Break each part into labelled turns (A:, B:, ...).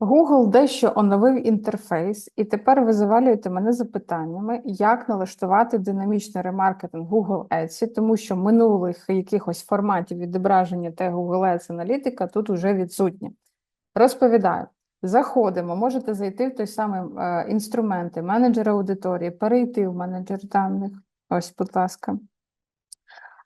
A: Google дещо оновив інтерфейс, і тепер ви завалюєте мене запитаннями, як налаштувати динамічний ремаркетинг Google Ads, тому що минулих якихось форматів відображення та Google Ads аналітика тут уже відсутні. Розповідаю. Заходимо, можете зайти в той самий е, інструменти менеджера аудиторії, перейти в менеджер даних. Ось, будь ласка.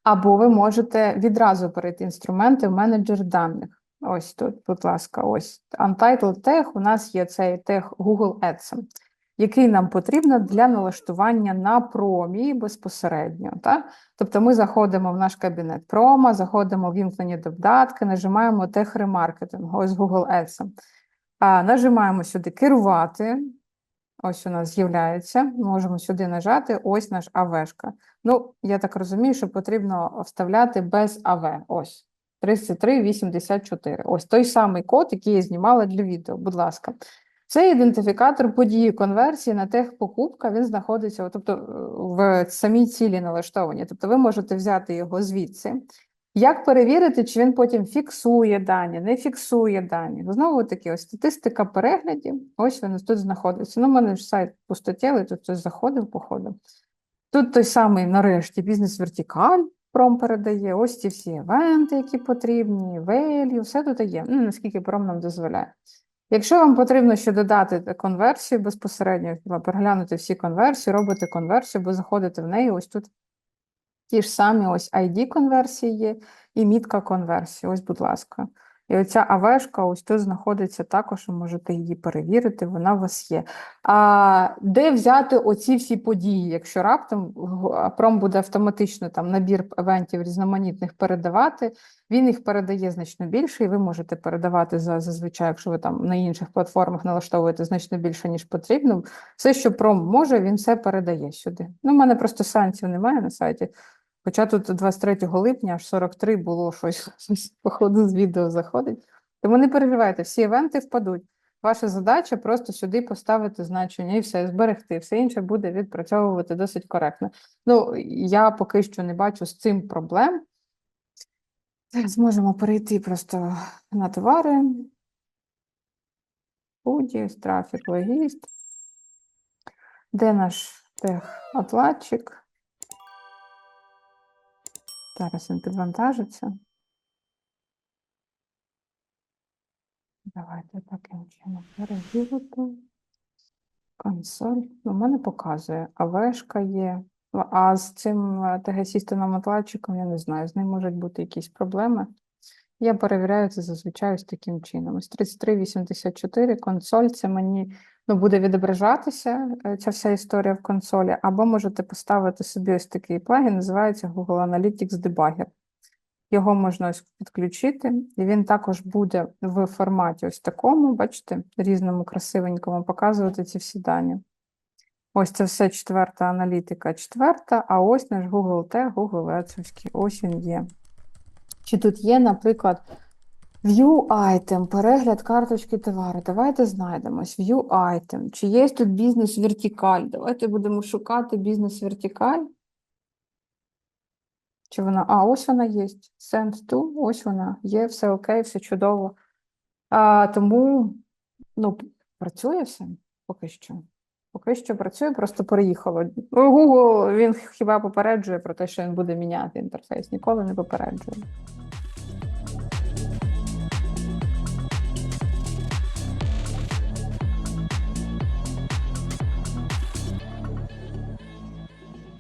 A: Або ви можете відразу перейти інструменти в менеджер даних. Ось тут, будь ласка, ось Untitled Tag, у нас є цей тег Google Ads, який нам потрібно для налаштування на промі безпосередньо. Так? Тобто ми заходимо в наш кабінет промо, заходимо в вімкнені додатки, нажимаємо тег ремаркетинг, ось Google Ads. А, Нажимаємо сюди керувати. Ось у нас з'являється. Можемо сюди нажати. Ось наш АВшка. Ну, я так розумію, що потрібно вставляти без АВ. Ось. 3384. Ось той самий код, який я знімала для відео. Будь ласка. Це ідентифікатор події конверсії на техпокупка, він знаходиться тобто, в самій цілі налаштовані. Тобто ви можете взяти його звідси. Як перевірити, чи він потім фіксує дані, не фіксує дані? Знову таки, ось статистика переглядів. Ось він тут знаходиться. Ну, у мене ж сайт пустотілий, тут хтось заходив, походив. Тут той самий, нарешті, бізнес-вертикаль пром передає. Ось ці всі івенти, які потрібні, велью, все тут є. Ну, наскільки пром нам дозволяє. Якщо вам потрібно ще додати конверсію безпосередньо, переглянути всі конверсії, робити конверсію, бо заходите в неї, ось тут ті ж самі ось ID конверсії є і мітка конверсії. Ось, будь ласка. І оця АВшка ось тут знаходиться також, ви можете її перевірити, вона у вас є. А де взяти оці всі події? Якщо раптом пром буде автоматично там набір евентів різноманітних передавати, він їх передає значно більше, і ви можете передавати за зазвичай, якщо ви там на інших платформах налаштовуєте значно більше, ніж потрібно. Все, що пром може, він все передає сюди. Ну, У мене просто санкцій немає на сайті. Хоча тут 23 липня аж 43 було щось, щось походу з відео заходить. Тому не переживайте, всі івенти впадуть. Ваша задача просто сюди поставити значення і все, зберегти. Все інше буде відпрацьовувати досить коректно. Ну, я поки що не бачу з цим проблем. Зараз можемо перейти просто на товари. Худі, трафік, логіст. Де наш тех-отладчик? Зараз він підвантажиться. Давайте таким чином перевірити. Консоль. Ну, в мене показує. АВшка є. А з цим ТГ-системним отладчиком, я не знаю, з ним можуть бути якісь проблеми. Я перевіряю це зазвичай ось таким чином. Ось 3384 консоль, це мені ну, буде відображатися е, ця вся історія в консолі, або можете поставити собі ось такий плагін, називається Google Analytics Debugger. Його можна ось підключити, і він також буде в форматі ось такому, бачите, різному, красивенькому, показувати ці всі дані. Ось це все четверта аналітика, четверта, а ось наш Google T, Google Ads, ось він є. Чи тут є, наприклад, View item, перегляд карточки товару. Давайте знайдемось. View item. Чи є тут бізнес-вертикаль? Давайте будемо шукати бізнес-вертикаль. Чи вона. А, ось вона є. Send to, ось вона. Є, все окей, все чудово. А, Тому, ну, працює все поки що. Поки що працює, просто переїхало. Google він хіба попереджує про те, що він буде міняти інтерфейс, ніколи не попереджує.